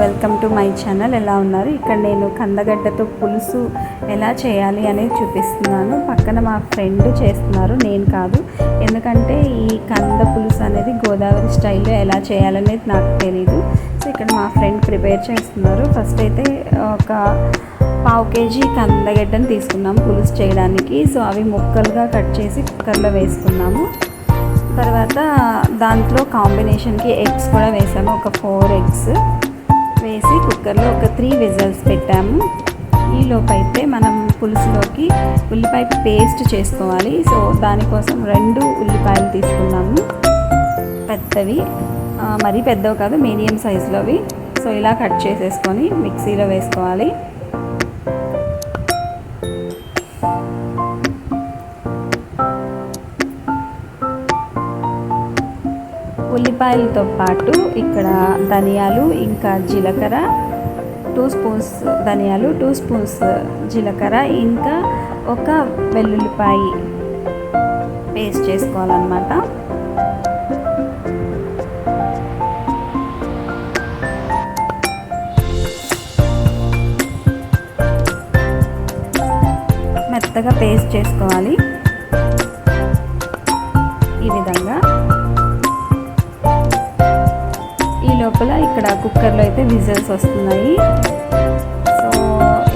Welcome to my channel. ఎలా ఉన్నారు? ఇక్కడ నేను కందగడ్డతో పులుసు ఎలా చేయాలి అనేది చూపిస్తున్నాను. పక్కన మా ఫ్రెండ్ చేస్తున్నారు నేను కాదు. ఎందుకంటే ఈ కంద పులుసు అనేది గోదావరి స్టైల్లో ఎలా చేయాలనేది నాకు తెలీదు. సో ఇక్కడ మా ఫ్రెండ్ ప్రిపేర్ చేస్తున్నారు. ఫస్ట్ అయితే ఒక పావు కేజీ కందగడ్డను తీసుకున్నాం పులుసు చేయడానికి. సో అవి ముక్కలుగా కట్ చేసి కుక్కర్లో వేసుకున్నాము. తర్వాత దాంట్లో కాంబినేషన్కి ఎగ్స్ కూడా వేసాము. ఒక ఫోర్ ఎగ్స్. వేసి కుక్కర్లో ఒక త్రీ విజల్స్ పెట్టాము. ఈలోపు అయితే మనం పులుసులోకి ఉల్లిపాయ పేస్ట్ చేసుకోవాలి. సో దానికోసం రెండు ఉల్లిపాయలు తీసుకున్నాము. పెద్దవి. మరీ పెద్దవి కాదు మీడియం సైజులోవి. సో ఇలా కట్ చేసేసుకొని మిక్సీలో వేసుకోవాలి. ఉల్లిపాయలతో పాటు ఇక్కడ ధనియాలు ఇంకా జీలకర్ర టూ స్పూన్స్ ధనియాలు టూ స్పూన్స్ జీలకర్ర ఇంకా ఒక వెల్లుల్లిపాయ పేస్ట్ చేసుకోవాలన్నమాట. మెత్తగా పేస్ట్ చేసుకోవాలి. ఈ విధంగా లోపల ఇక్కడ కుక్కర్లో అయితే విజిల్స్ వస్తున్నాయి. సో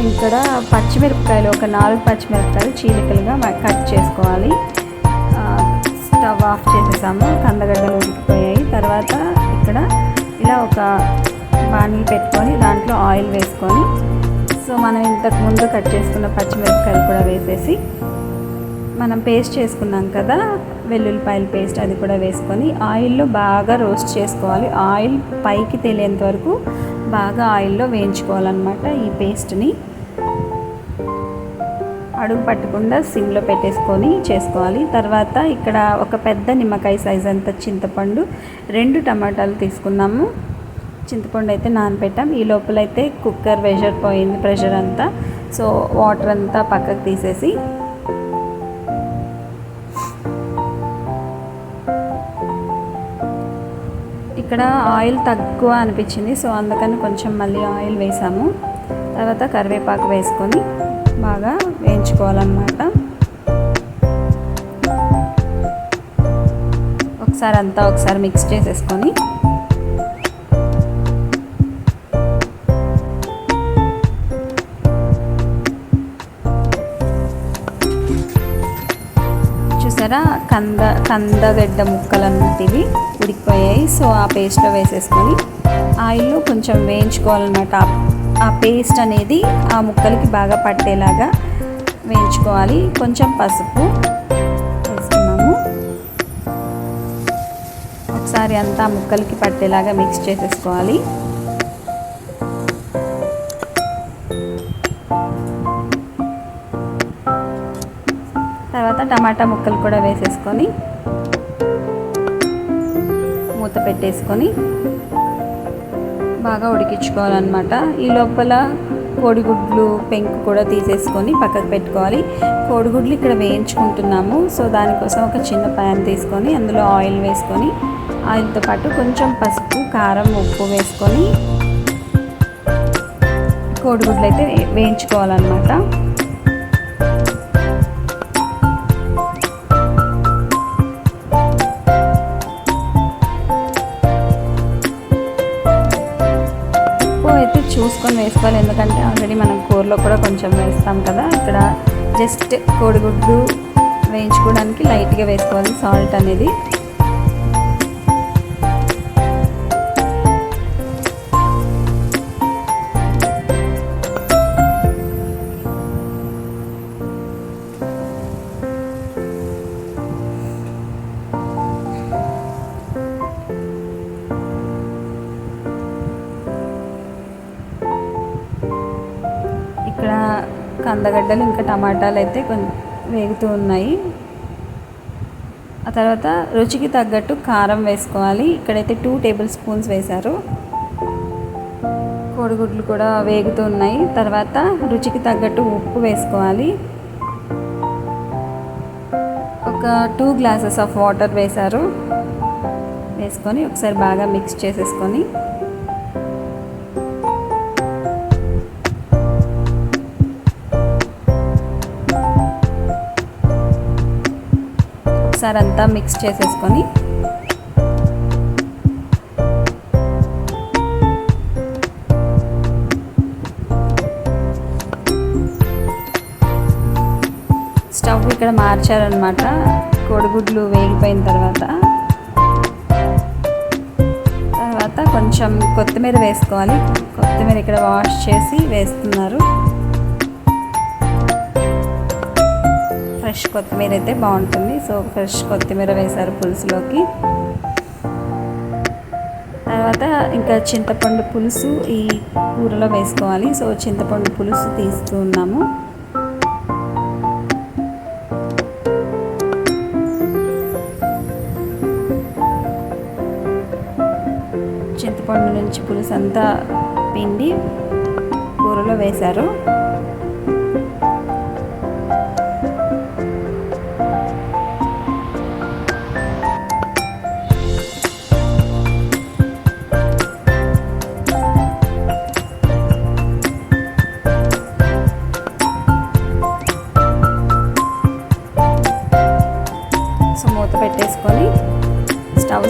ఇక్కడ పచ్చిమిరపకాయలు ఒక నాలుగు పచ్చిమిరపకాయలు చీలికలుగా కట్ చేసుకోవాలి. స్టవ్ ఆఫ్ చేసేసాము కందగడ్డలు ఉడికిపోయాయి. తర్వాత ఇక్కడ ఇలా ఒక బాణీలు పెట్టుకొని దాంట్లో ఆయిల్ వేసుకొని సో మనం ఇంతకు ముందు కట్ చేసుకున్న పచ్చిమిరపకాయలు కూడా వేసేసి మనం పేస్ట్ చేసుకున్నాం కదా వెల్లుల్లిపాయల పేస్ట్ అది కూడా వేసుకొని ఆయిల్లో బాగా రోస్ట్ చేసుకోవాలి. ఆయిల్ పైకి తేలేంత వరకు బాగా ఆయిల్లో వేయించుకోవాలన్నమాట ఈ పేస్ట్ని. అడుగు పట్టకుండా సిమ్లో పెట్టేసుకొని చేసుకోవాలి. తర్వాత ఇక్కడ ఒక పెద్ద నిమ్మకాయ సైజ్ అంత చింతపండు రెండు టమాటాలు తీసుకున్నాము. చింతపండు అయితే నానబెట్టాం. ఈ లోపలైతే కుక్కర్ ప్రెషర్ పోయింది ప్రెషర్ అంతా. సో వాటర్ అంతా పక్కకు తీసేసి ఇక్కడ ఆయిల్ తక్కువ అనిపించింది సో అందుకని కొంచెం మళ్ళీ ఆయిల్ వేసాము. తర్వాత కరివేపాకు వేసుకొని బాగా వేయించుకోవాలన్నమాట. ఒకసారి అంతా ఒకసారి మిక్స్ చేసేసుకొని చూసారా కంద కందగడ్డ ముక్కలు అన్నటివి ఉడికిపోయాయి. సో ఆ పేస్ట్లో వేసేసుకొని ఆయిల్లో కొంచెం వేయించుకోవాలన్నమాట. ఆ- ఆ పేస్ట్ అనేది ఆ ముక్కలకి బాగా పట్టేలాగా వేయించుకోవాలి. కొంచెం పసుపు వేసుకున్నాము. ఒకసారి అంతా ముక్కలకి పట్టేలాగా మిక్స్ చేసేసుకోవాలి. తర్వాత టమాటా ముక్కలు కూడా వేసేసుకొని మూత పెట్టేసుకొని బాగా ఉడికించుకోవాలన్నమాట. ఈ లోపల కోడిగుడ్లు పెంకు కూడా తీసేసుకొని పక్కకు పెట్టుకోవాలి. కోడిగుడ్లు ఇక్కడ వేయించుకుంటున్నాము. సో దానికోసం ఒక చిన్న ప్యాన్ తీసుకొని అందులో ఆయిల్ వేసుకొని ఆయిల్తో పాటు కొంచెం పసుపు కారం ఉప్పు వేసుకొని కోడిగుడ్లు అయితే వేయించుకోవాలన్నమాట. మూసుకొని వేసుకోవాలి. ఎందుకంటే ఆల్రెడీ మనం కూరలో కూడా కొంచెం వేస్తాం కదా. ఇక్కడ జస్ట్ కోడిగుడ్లు వేయించుకోవడానికి లైట్గా వేసుకోవాలి సాల్ట్ అనేది. కందగడ్డలు ఇంకా టమాటాలు అయితే కొంచెం వేగుతూ ఉన్నాయి. ఆ తర్వాత రుచికి తగ్గట్టు కారం వేసుకోవాలి. ఇక్కడైతే టూ టేబుల్ స్పూన్స్ వేశారు. కోడిగుడ్లు కూడా వేగుతూ ఉన్నాయి. తర్వాత రుచికి తగ్గట్టు ఉప్పు వేసుకోవాలి. ఒక టూ గ్లాసెస్ ఆఫ్ వాటర్ వేశారు. వేసుకొని ఒకసారి బాగా మిక్స్ చేసేసుకొని ఒకసారి అంతా మిక్స్ చేసేసుకొని. స్టవ్ ఇక్కడ మార్చారనమాట కోడిగుడ్లు వేగిపోయిన తర్వాత. తర్వాత కొంచెం కొత్తిమీర వేసుకోవాలి. కొత్తిమీర ఇక్కడ వాష్ చేసి వేస్తున్నారు. ఫ్రెష్ కొత్తిమీర అయితే బాగుంటుంది. సో ఫ్రెష్ కొత్తిమీర వేశారు పులుసులోకి. తర్వాత ఇంకా చింతపండు పులుసు ఈ కూరలో వేసుకోవాలి. సో చింతపండు పులుసు తీస్తూ ఉన్నాము. చింతపండు నుంచి పులుసు అంతా పిండి కూరలో వేశారు.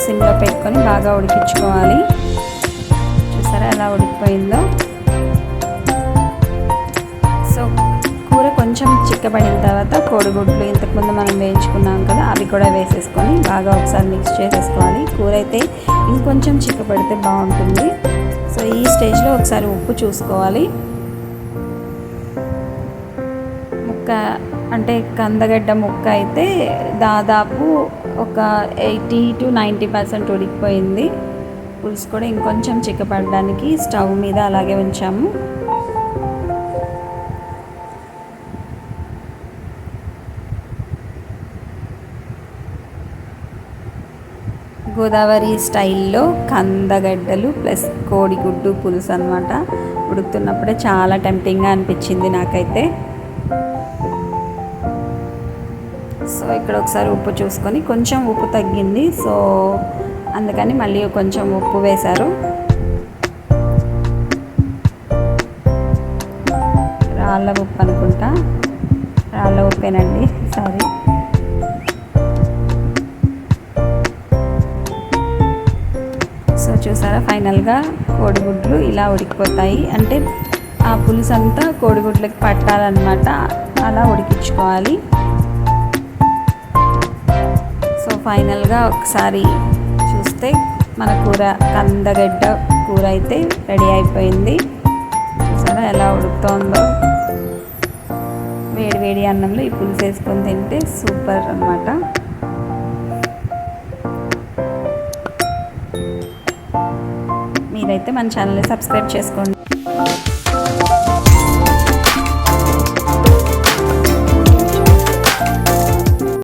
సిమ్లో పెట్టుకొని బాగా ఉడికించుకోవాలి. చూసారా ఎలా ఉడికిపోయిందో? సో కూర కొంచెం చిక్కబడిన తర్వాత కోడిగుడ్లు ఇంతకుముందు మనం వేయించుకున్నాం కదా అవి కూడా వేసేసుకొని బాగా ఒకసారి మిక్స్ చేసేసుకోవాలి. కూర అయితే ఇంకొంచెం చిక్కబడితే బాగుంటుంది. సో ఈ స్టేజ్లో ఒకసారి ఉప్పు చూసుకోవాలి. ముక్క అంటే కందగడ్డ ముక్క అయితే దాదాపు ఒక ఎయిటీ టు నైంటీ పర్సెంట్ ఉడికిపోయింది. పులుసు కూడా ఇంకొంచెం చిక్కపడడానికి స్టవ్ మీద అలాగే ఉంచాము. గోదావరి స్టైల్లో కందగడ్డలు ప్లస్ కోడిగుడ్డు పులుసు అనమాట ఉడుకుతున్నప్పుడే చాలా టెంప్టింగ్గా అనిపించింది నాకైతే. సో ఇక్కడ ఒకసారి ఉప్పు చూసుకొని కొంచెం ఉప్పు తగ్గింది. సో అందుకని మళ్ళీ కొంచెం ఉప్పు వేశారు. రాళ్ళ ఉప్పు అనుకుంటా. రాళ్ళ ఉప్పేనండి సారీ. సో చూసారా ఫైనల్గా కోడిగుడ్లు ఇలా ఉడికిపోతాయి. అంటే ఆ పులుసు అంతా కోడిగుడ్లకి పట్టాలన్నమాట. అలా ఉడికించుకోవాలి. ఫైనల్గా ఒకసారి చూస్తే మన కూర కందగడ్డ కూర అయితే రెడీ అయిపోయింది. చూసారా ఎలా ఉడుకుతోందో? వేడి వేడి అన్నంలో ఈ పులుసు వేసుకొని తింటే సూపర్ అనమాట మీరైతే మన ఛానల్ని సబ్స్క్రైబ్ చేసుకోండి.